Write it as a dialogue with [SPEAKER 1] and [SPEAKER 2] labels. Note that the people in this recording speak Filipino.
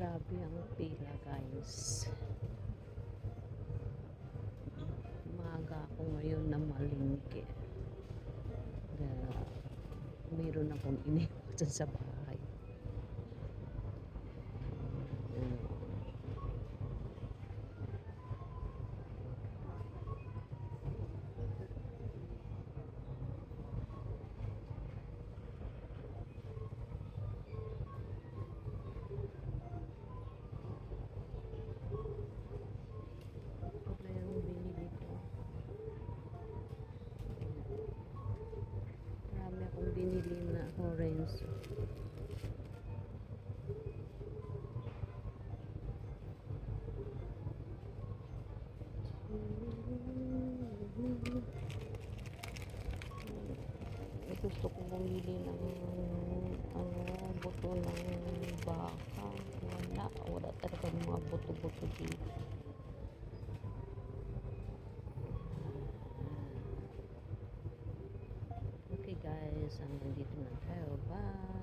[SPEAKER 1] Grabe ang pila guys. Maaga ako ngayon na malingki. Kaya mayroon akong iniwan sa bahay. Gusto ko bumili ng ano, buto ng baka. Wala. Wala talaga mga buto-buto dito. Guys, hanggang dito na tayo. Bye!